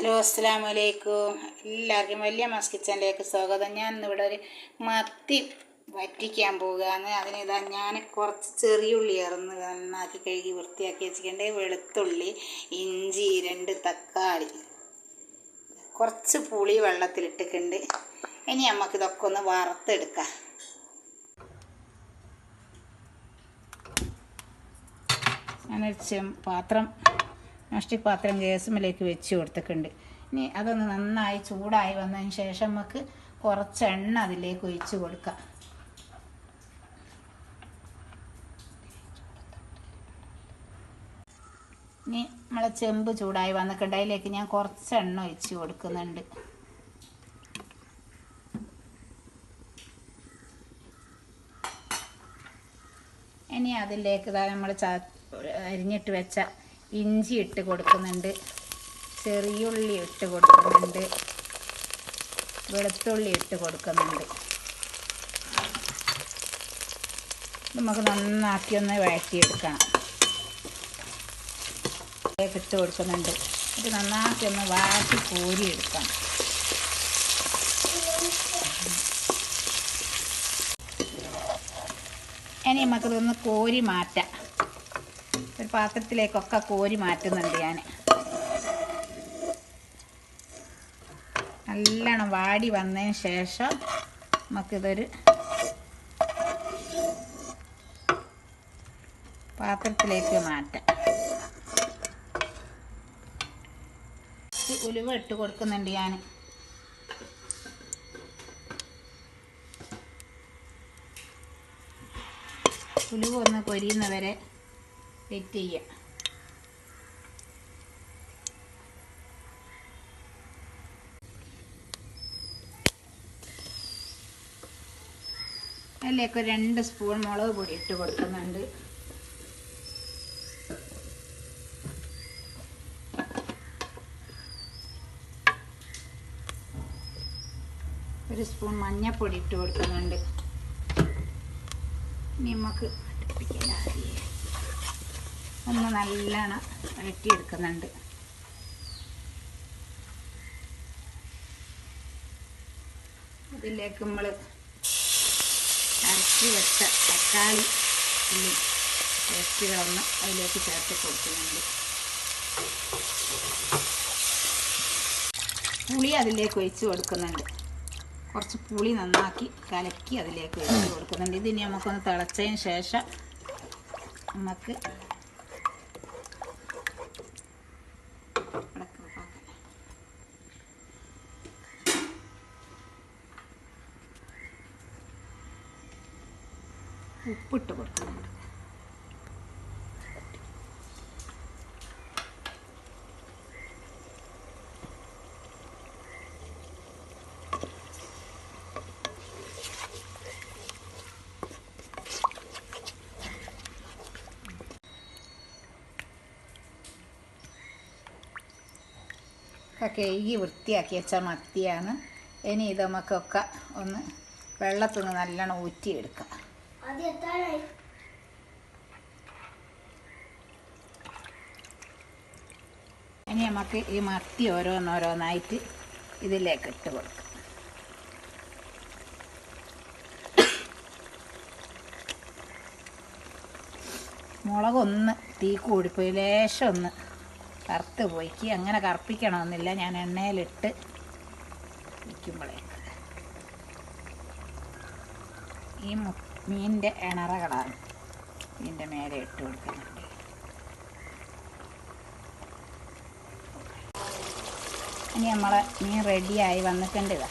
Hello അസ്സാം വലൈക്കും എല്ലാവർക്കും വലിയ മാസ് കിച്ചണിലേക്ക് സ്വാഗതം. ഞാൻ ഇന്നിവിടെ ഒരു മത്തി വറ്റിക്കാൻ പോവുകയാണ്. അതിനിതാ ഞാൻ കുറച്ച് ചെറിയുള്ളി ഇറന്ന് നന്നാക്കി കഴുകി വൃത്തിയാക്കി വെച്ചിട്ടുണ്ട്. വെളുത്തുള്ളി ഇഞ്ചി രണ്ട് തക്കാളി. കുറച്ച് പുളി വെള്ളത്തിലിട്ടിട്ടുണ്ട്. ഇനി നമുക്ക് ഇതൊക്കെ ഒന്ന് വറുത്തെടുക്കാം. ഞാനൊരു പാത്രം നോസ്റ്റിക് പാത്രം ഗ്യാസുമിലേക്ക് വെച്ച് കൊടുത്തിട്ടുണ്ട്. ഇനി അതൊന്ന് നന്നായി ചൂടായി വന്നതിന് ശേഷം നമുക്ക് കുറച്ച് എണ്ണ അതിലേക്ക് ഒഴിച്ച് കൊടുക്കാം. ഇനി നമ്മളെ ചെമ്പ് ചൂടായി വന്നിട്ടുണ്ട്. അതിലേക്ക് ഞാൻ കുറച്ച് എണ്ണ ഒഴിച്ച് കൊടുക്കുന്നുണ്ട്. ഇനി അതിലേക്ക് നമ്മൾ അരിഞ്ഞിട്ട് വെച്ച ഇഞ്ചി ഇട്ട് കൊടുക്കുന്നുണ്ട്. ചെറിയുള്ളി ഇട്ട് കൊടുക്കുന്നുണ്ട്. വെളുത്തുള്ളി ഇട്ട് കൊടുക്കുന്നുണ്ട്. നമുക്ക് നന്നാക്കി ഒന്ന് വഴറ്റിയെടുക്കണം ഇട്ട് കൊടുക്കുന്നുണ്ട്. ഇത് നന്നാക്കി ഒന്ന് വാട്ടി കോരിയെടുക്കണം ഇനി നമുക്കിതൊന്ന് കോരി മാറ്റാം. പാത്രത്തിലേക്കൊക്കെ കോരി മാറ്റുന്നുണ്ട് ഞാൻ നല്ലോണം വാടി വന്നതിന് ശേഷം നമുക്കിതൊരു പാത്രത്തിലേക്ക് മാറ്റാം. ഉലുവ ഇട്ട് കൊടുക്കുന്നുണ്ട് ഞാൻ ഉലുവ ഒന്ന് പൊരിയുന്നവരെ വെയിറ്റ് ചെയ്യുക അതിലേക്ക് രണ്ട് സ്പൂൺ മുളക് പൊടി ഇട്ട് കൊടുക്കുന്നുണ്ട്. ഒരു സ്പൂൺ മഞ്ഞൾപ്പൊടി ഇട്ട് കൊടുക്കുന്നുണ്ട്. ഇനി നമുക്ക് ഒന്ന് നല്ലോണം വഴറ്റിയെടുക്കുന്നുണ്ട്. അതിലേക്ക് നമ്മൾ അരച്ചി വെച്ച തക്കാളി ഉള്ളി പേസ്റ്റുകളൊന്ന് അതിലേക്ക് ചേർത്ത് കൊടുക്കുന്നുണ്ട്. പുളി അതിലേക്ക് ഒഴിച്ച് കൊടുക്കുന്നുണ്ട്. കുറച്ച് പുളി നന്നാക്കി കലക്കി അതിലേക്ക് ഒഴിച്ച് കൊടുക്കുന്നുണ്ട്. ഇതിനി നമുക്കൊന്ന് തിളച്ചതിന് ശേഷം നമുക്ക് ഉപ്പിട്ട് കൊടുക്കുന്നുണ്ട് കഴുകി വൃത്തിയാക്കി വെച്ച മത്തിയാണ്. ഇനി ഇത് നമുക്കൊക്കെ ഒന്ന് വെള്ളത്തിൽ നിന്ന് നല്ലോണം ഊറ്റിയെടുക്കാം. ഇനി നമുക്ക് ഈ മത്തി ഓരോന്നോരോന്നായിട്ട് ഇതിലേക്ക് ഇട്ട് കൊടുക്കാം. മുളകൊന്ന് തീ കൂടിപ്പോയി ലേശം ഒന്ന് കറുത്ത് പോയിക്ക്. അങ്ങനെ കറുപ്പിക്കണമെന്നില്ല ഞാൻ എണ്ണയിലിട്ട് വയ്ക്കുമ്പോഴേക്ക് ഈ മീനിന്റെ ഇണറകളാണ് ഇതിന്റെ മേലെ ഇട്ട് കൊടുക്കുന്നുണ്ട്. ഇനി നമ്മളെ മീൻ റെഡിയായി വന്നിട്ടുണ്ട് ഇതാ.